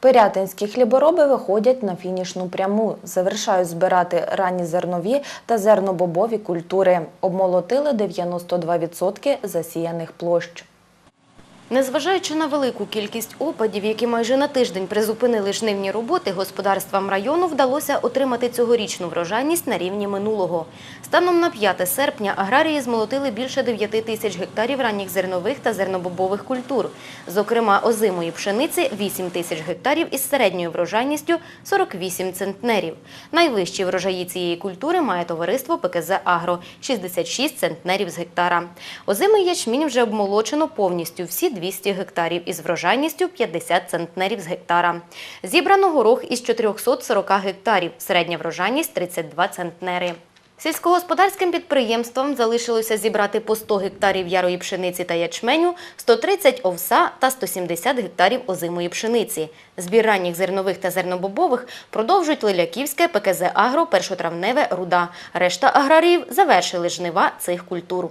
Пирятинські хлібороби виходять на фінішну пряму, завершають збирати ранні зернові та зернобобові культури. Обмолотили 92% засіяних площ. Незважаючи на велику кількість опадів, які майже на тиждень призупинили жнивні роботи, господарствам району вдалося отримати цьогорічну врожайність на рівні минулого. Станом на 5 серпня аграрії змолотили більше 9 тисяч гектарів ранніх зернових та зернобобових культур. Зокрема, озимої пшениці – 8 тисяч гектарів із середньою врожайністю 48 центнерів. Найвищі врожаї цієї культури має товариство ПКЗ «Агро» – 66 центнерів з гектара. Озимий ячмінь вже обмолочено повністю всі 200 гектарів із врожайністю 50 центнерів з гектара. Зібрано горох із 440 гектарів, середня врожайність 32 центнери. Сільськогосподарським підприємствам залишилося зібрати по 100 гектарів ярої пшениці та ячменю, 130 овса та 170 гектарів озимої пшениці. Збір ранніх зернових та зернобобових продовжують Лиляківське, ПКЗ «Агро», першотравневе, руда. Решта аграріїв завершили жнива цих культур.